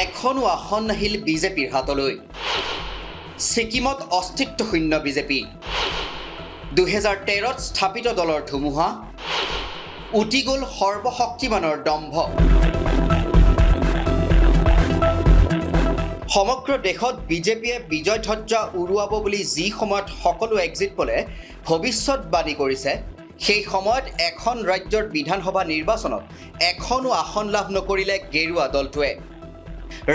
এখনো আসন নাহিল বিজেপিৰ হাতলৈ। ছিকিমত অস্তিত্বশূন্য বিজেপি। দুহেজাৰ তেৰত স্থাপিত দলৰ ধুমুহা উটি গ'ল সৰ্বশক্তিমানৰ দম্ভ। সমগ্ৰ দেশত বিজেপিয়ে বিজয় ধ্বজা উৰুৱাব বুলি যি সময়ত সকলো এক্সিট পলে ভৱিষ্যতবাণী কৰিছে সেই সময়ত এখন ৰাজ্যৰ বিধানসভা নিৰ্বাচনত এখনো আসন লাভ নকৰিলে গেৰুৱা দলটোৱে।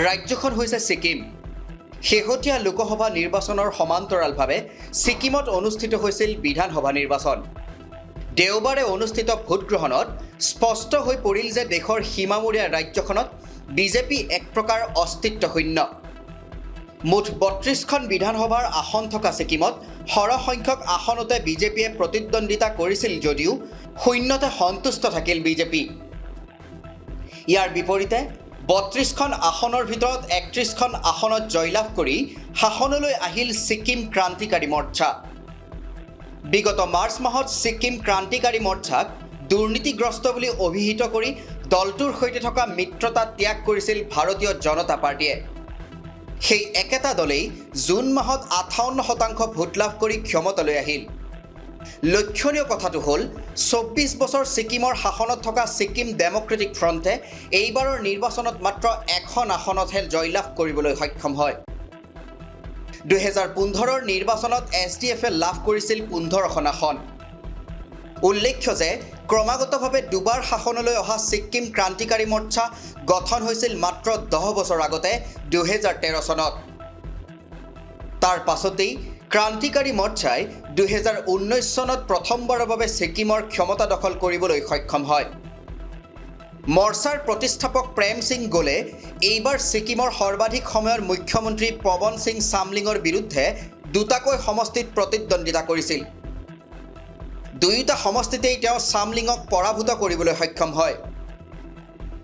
ৰাজ্যখন হৈছে ছিকিম। শেহতীয়া লোকসভা নিৰ্বাচনৰ সমান্তৰালভাৱে ছিকিমত অনুষ্ঠিত হৈছিল বিধানসভা নিৰ্বাচন। দেওবাৰে অনুষ্ঠিত ভোটগ্ৰহণত স্পষ্ট হৈ পৰিল যে দেশৰ সীমামূৰীয়া ৰাজ্যখনত বিজেপি এক প্ৰকাৰ অস্তিত্বশূন্য মুঠ বত্ৰিছখন বিধানসভাৰ আসন থকা ছিকিমত সৰহসংখ্যক আসনতে বিজেপিয়ে প্ৰতিদ্বন্দ্বিতা কৰিছিল যদিও শূন্যতে সন্তুষ্ট থাকিল বিজেপি। ইয়াৰ বিপৰীতে বত্ৰিছখন আসনৰ ভিতৰত একত্ৰিছখন আসনত জয়লাভ কৰি শাসনলৈ আহিল ছিকিম ক্ৰান্তিকাৰী মৰ্চা। বিগত মাৰ্চ মাহত ছিকিম ক্ৰান্তিকাৰী মৰ্চাক দুৰ্নীতিগ্ৰস্ত বুলি অভিহিত কৰি দলটোৰ সৈতে থকা মিত্ৰতা ত্যাগ কৰিছিল ভাৰতীয় জনতা পাৰ্টীয়ে। সেই একেটা দলেই জুন মাহত আঠাৱন্ন শতাংশ ভোট লাভ কৰি ক্ষমতালৈ আহিল। লক্ষণীয় কথাটো হ'ল চৌব্বিছ বছৰ ছিকিমৰ শাসনত থকা ছিকিম ডেমক্ৰেটিক ফ্ৰণ্টে এইবাৰৰ নিৰ্বাচনত মাত্ৰ এখন আসনতহে জয়লাভ কৰিবলৈ সক্ষম হয়। দুহেজাৰ পোন্ধৰৰ নিৰ্বাচনত এছ ডি এফে লাভ কৰিছিল পোন্ধৰখন আসন। উল্লেখ্য যে ক্ৰমাগতভাৱে দুবাৰ শাসনলৈ অহা ছিক্কিম ক্ৰান্তিকাৰী মৰ্চা গঠন হৈছিল মাত্ৰ দহ বছৰ আগতে দুহেজাৰ তেৰ চনত। তাৰ পাছতেই ক্ৰান্তিকাৰী মৰ্চাই দুহেজাৰ ঊনৈছ চনত প্ৰথমবাৰৰ বাবে ছিকিমৰ ক্ষমতা দখল কৰিবলৈ সক্ষম হয়। মৰ্চাৰ প্ৰতিষ্ঠাপক প্ৰেম সিং গোলে এইবাৰ ছিকিমৰ সৰ্বাধিক সময়ৰ মুখ্যমন্ত্ৰী পৱন সিং চামলিঙৰ বিৰুদ্ধে দুটাকৈ সমষ্টিত প্ৰতিদ্বন্দ্বিতা কৰিছিল। দুয়োটা সমষ্টিতেই তেওঁ চামলিঙক পৰাভূত কৰিবলৈ সক্ষম হয়।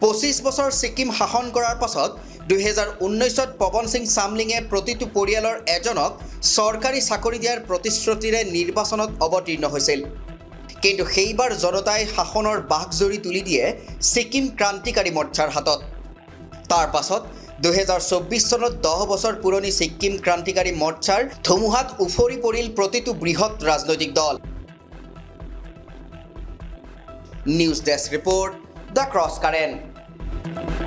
পঁচিছ বছৰ ছিকিম শাসন কৰাৰ পাছত দুহেজাৰ ঊনৈছত পৱন সিং চামলিঙে প্ৰতিটো পৰিয়ালৰ এজনক চৰকাৰী চাকৰি দিয়াৰ প্ৰতিশ্ৰুতিৰে নিৰ্বাচনত অৱতীৰ্ণ হৈছিল। কিন্তু সেইবাৰ জনতাই শাসনৰ বাঘজৰি তুলি দিয়ে ছিকিম ক্ৰান্তিকাৰী মৰ্চাৰ হাতত। তাৰ পাছত দুহেজাৰ চৌব্বিছ চনত দহ বছৰ পুৰণি ছিক্কিম ক্ৰান্তিকাৰী মৰ্চাৰ ধুমুহাত উফৰি পৰিল প্ৰতিটো বৃহৎ ৰাজনৈতিক দল। News desk report the cross current.